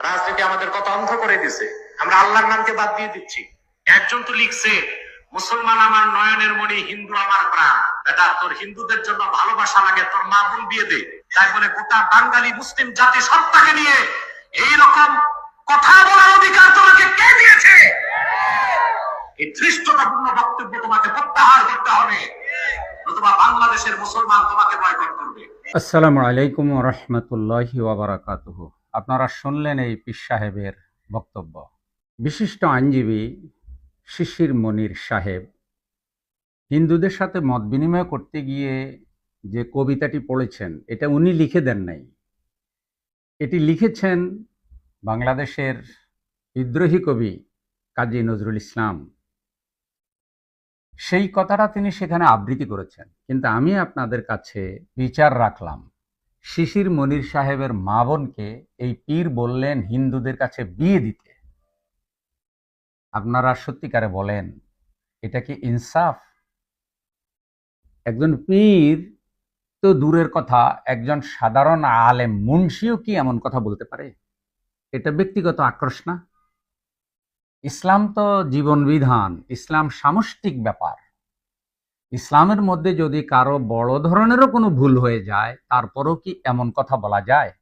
রাজনীতি আমাদের কত অন্ধ করে দিছে আমরা আল্লাহর নামকে বাদ দিয়ে দিচ্ছি। একজন তো লিখছে, মুসলমান আমার নয়নের মণি, হিন্দু আমার প্রাণ। এটা তোর হিন্দুদের জন্য ভালোবাসা লাগে, তোর মা বোন বিয়ে দে। তাই বলে গোটা বাঙালি মুসলিম জাতি সত্তাকে নিয়ে এই রকম কথা বলার অধিকার তোমাকে কে দিয়েছে? এই ধৃষ্টতাপূর্ণ বক্তব্য তোমাকে প্রত্যাহার করতে হবে। নতুবা বাংলাদেশের মুসলমান তোমাকে বয়কট করবে। আসসালামু আলাইকুম রহমতুল্লাহি ওবরাকাতুহ আপনারা শুনলেন এই পীর সাহেবের বক্তব্য। বিশিষ্ট আইনজীবী শিশির মনির সাহেব হিন্দুদের সাথে মত বিনিময় করতে গিয়ে যে কবিতাটি পড়েছেন, এটা উনি লিখে দেন নাই। এটি লিখেছেন বাংলাদেশের বিদ্রোহী কবি কাজী নজরুল ইসলাম। সেই কথাটা তিনি সেখানে আবৃত্তি করেছেন। কিন্তু আমি আপনাদের কাছে বিচার রাখলাম। শিশির মনির সাহেবের মা বোনকে এই পীর বললেন হিন্দুদের কাছে বিয়ে দিতে। আপনারা সত্যিকারে বলেন, এটা কি ইনসাফ? একজন পীর তো দূরের কথা, একজন সাধারণ আলেম, মুন্সিও কি এমন কথা বলতে পারে? এটা ব্যক্তিগত আক্রোশ না? ইসলাম তো জীবন বিধান, ইসলাম সামষ্টিক ব্যাপার। ইসলামের মধ্যে যদি কারও বড় ধরনেরও কোনো ভুল হয়ে যায়, তারপরও কি এমন কথা বলা যায়?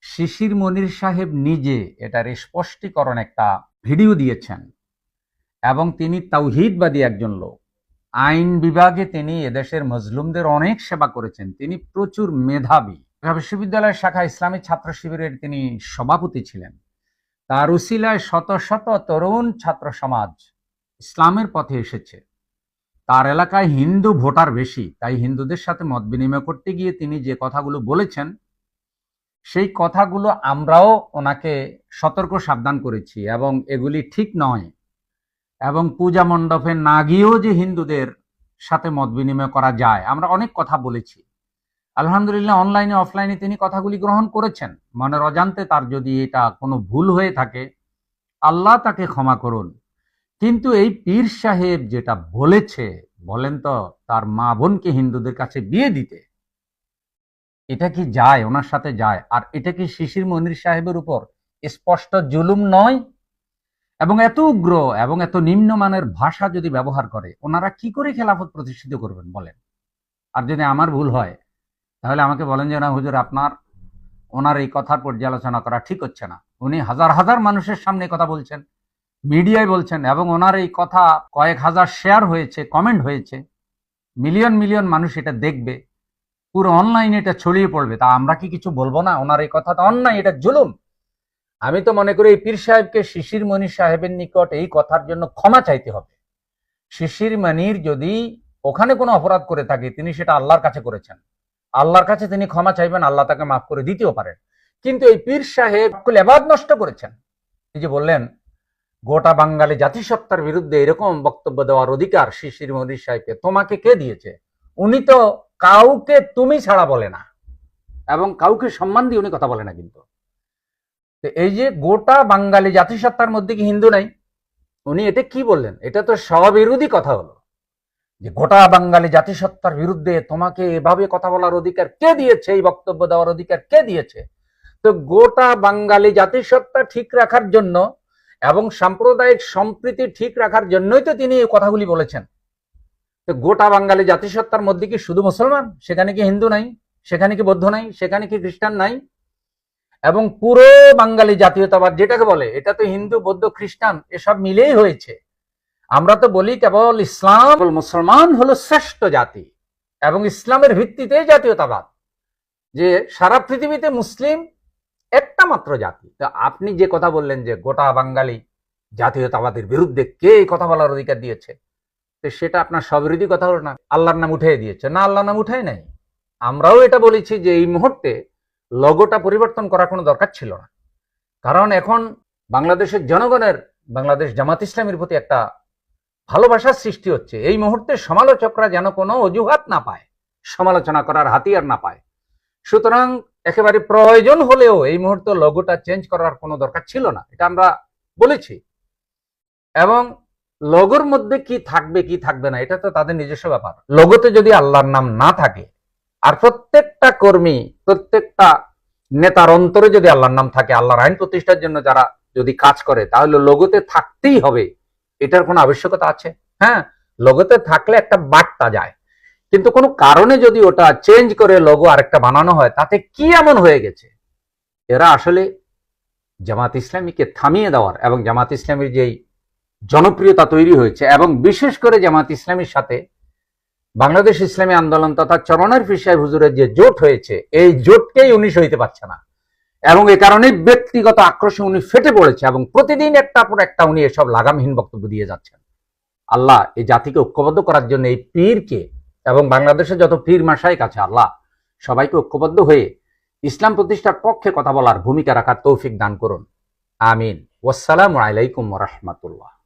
শিশির মনির সাহেব নিজে এটার স্পষ্টীকরণ একটা ভিডিও দিয়েছেন এবং তিনি তাওহিদবাদী একজন লোক। আইন বিভাগে তিনি এদেশের মজলুমদের অনেক সেবা করেছেন। তিনি প্রচুর মেধাবী। বিশ্ববিদ্যালয়ের শাখা ইসলামী ছাত্র শিবিরের তিনি সভাপতি ছিলেন। তার উসিলায় শত শত তরুণ ছাত্র সমাজ ইসলামের পথে এসেছে। তার এলাকায় হিন্দু ভোটার বেশি, তাই হিন্দুদের সাথে মত বিনিময় করতে গিয়ে তিনি যে কথাগুলো বলেছেন, সেই কথাগুলো আমরাও ওনাকে সতর্ক সাবধান করেছি এবং এগুলি ঠিক নয়। এবং পূজা মণ্ডপে না গিয়েও যে হিন্দুদের সাথে মত বিনিময় করা যায়, আমরা অনেক কথা বলেছি। আলহামদুলিল্লাহ অনলাইনে অফলাইনে তিনি কথাগুলি গ্রহণ করেছেন। মনের অজান্তে তার যদি এটা কোনো ভুল হয়ে থাকে, আল্লাহ তাকে ক্ষমা করুন। কিন্তু এই পীর সাহেব যেটা বলেছে বলেন তো, তার মা বোনকে হিন্দুদের কাছে বিয়ে দিতে। এটা কি যায়? ওনার সাথে যায়। আর এটা কি শিশির মনির সাহেবের উপর স্পষ্ট জুলুম নয়? এবং এত উগ্র এবং এত নিম্নমানের ভাষা যদি ব্যবহার করে, ওনারা কি করে খেলাফত প্রতিষ্ঠিত করবেন বলেন? আর যদি আমার ভুল হয়, তাহলে আমাকে বলেন যে, না, হুজুর, আপনার, ওনার এই কথার পর্যালোচনা করা ঠিক হচ্ছে না। উনি হাজার হাজার মানুষের সামনে কথা বলছেন। মিডিয়ায় বলছেন এবং ওনার এই কথা কয়েক হাজার শেয়ার হয়েছে, কমেন্ট হয়েছে। মিলিয়ন মিলিয়ন মানুষ এটা দেখবে। পুরো অনলাইনে এটা ছড়িয়ে পড়বে। তা আমরা কি কিছু বলব না? ওনার এই কথাটা অন্যায়, এটা জুলুম। আমি তো মনে করি এই পীর সাহেবকে শিশির মণি সাহেবের নিকট এই কথার জন্য ক্ষমা চাইতে হবে। শিশির মনির যদি ওখানে কোনো অপরাধ করে থাকে, তিনি সেটা আল্লাহর কাছে করেছেন। আল্লাহর কাছে তিনি ক্ষমা চাইবেন, আল্লাহ তাকে মাফ করে দিতেও পারেন। কিন্তু এই পীর সাহেব লেবাদ নষ্ট করেছেন। এই যে বললেন গোটা বাঙালি জাতিসত্তার বিরুদ্ধে এরকম বক্তব্য দেওয়ার অধিকার শিশির মনির সাহেবকে। তোমাকে কে দিয়েছে? উনি তো কাউকে তুমি ছাড়া বলে না। এবং কাউকে সম্মান দিয়ে উনি কথা বলে না কিন্তু। তো এই যে গোটা বাঙালি জাতিসত্তার মধ্যে কি হিন্দু নাই? উনি এটা কি বললেন? এটা তো স্ববিরোধী কথা হলো। যে গোটা বাঙালি জাতিসত্তার বিরুদ্ধে তোমাকে এভাবে কথা বলার অধিকার কে দিয়েছে? এই বক্তব্য দেওয়ার অধিকার কে দিয়েছে? তো গোটা বাঙালি জাতিসত্তা ঠিক রাখার জন্য এবং সাম্প্রদায়িক সম্প্রীতি ঠিক রাখার জন্যই তো তিনি এই কথাগুলি বলেছেন। তো গোটা বাঙালি জাতিসত্তার মধ্যে কি শুধু মুসলমান? সেখানে কি হিন্দু নাই? সেখানে কি বৌদ্ধ নাই? সেখানে কি খ্রিস্টান নাই? এবং পুরো বাঙালি জাতীয়তাবাদ যেটাকে বলে, এটা তো হিন্দু, বৌদ্ধ, খ্রিস্টান, এসব মিলেই হয়েছে। আমরা তো বলি কেবল ইসলাম মুসলমান হলো শ্রেষ্ঠ জাতি এবং ইসলামের ভিত্তিতে জাতীয়তাবাদ। যে সারা পৃথিবীতে মুসলিম একটা মাত্র জাতি। তো আপনি যে কথা বললেন যে গোটা বাঙালি জাতীয়তাবাদের বিরুদ্ধে কে কথা বলার অধিকার দিয়েছে, তো সেটা আপনার সবিরোধী কথা হলো না। আল্লাহর নাম উঠিয়ে দিয়েছে। না, আল্লাহর নাম উঠাই নাই। আমরাও এটা বলেছি যে এই মুহূর্তে লগোটা পরিবর্তন করার কোনো দরকার ছিল না। কারণ এখন বাংলাদেশের জনগণের, বাংলাদেশ জামাত ইসলামের প্রতি একটা ভালোবাসার সৃষ্টি হচ্ছে। এই মুহূর্তে সমালোচকরা যেন কোনো অজুহাত না পায়, সমালোচনা করার হাতিয়ার না পায়। সুতরাং একেবারে প্রয়োজন হলেও এই মুহূর্তে লোগোটা চেঞ্জ করার কোনো দরকার ছিল না, এটা আমরা বলেছি। এবং লোগোর মধ্যে কি থাকবে কি থাকবে না, এটা তো তাদের নিজস্ব ব্যাপার। লোগোতে যদি আল্লাহর নাম না থাকে, আর প্রত্যেকটা কর্মী, প্রত্যেকটা নেতার অন্তরে যদি আল্লাহর নাম থাকে, আল্লাহর আইন প্রতিষ্ঠার জন্য যারা যদি কাজ করে, তাহলে লোগোতে থাকতেই হবে, এটার কোনো আবশ্যকতা আছে? হ্যাঁ লোগোতে থাকলে একটা বার্তা যায়। কিন্তু কোনো কারণে যদি ওটা চেঞ্জ করে লোগো আরেকটা বানানো হয়, তাতে কি এমন হয়ে গেছে? এরা আসলে জামাত ইসলামীকে থামিয়ে দেওয়ার এবং জামাত ইসলামীর যেই জনপ্রিয়তা তৈরি হয়েছে এবং বিশেষ করে জামাত ইসলামীর সাথে বাংলাদেশ ইসলামী আন্দোলন তথা চরণের ফিসাই হুজুরের যে জোট হয়েছে, এই জোটকেই উনি সইতে পারছে না। এবং এ কারণে ব্যক্তিগত আক্রোশে উনি ফেটে পড়েছে এবং প্রতিদিন একটা পর একটা উনি এসব লাগামহীন বক্তব্য দিয়ে যাচ্ছেন। আল্লাহ এই জাতিকে ঐক্যবদ্ধ করার জন্য এই পীরকে এবং বাংলাদেশে যত পীর মাসাই কাছে আল্লাহ, সবাইকে ঐক্যবদ্ধ হয়ে ইসলাম প্রতিষ্ঠার পক্ষে কথা বলার ভূমিকা রাখার তৌফিক দান করুন। আমিন। ওসালাম আলাইকুম রহমতুল্লাহ।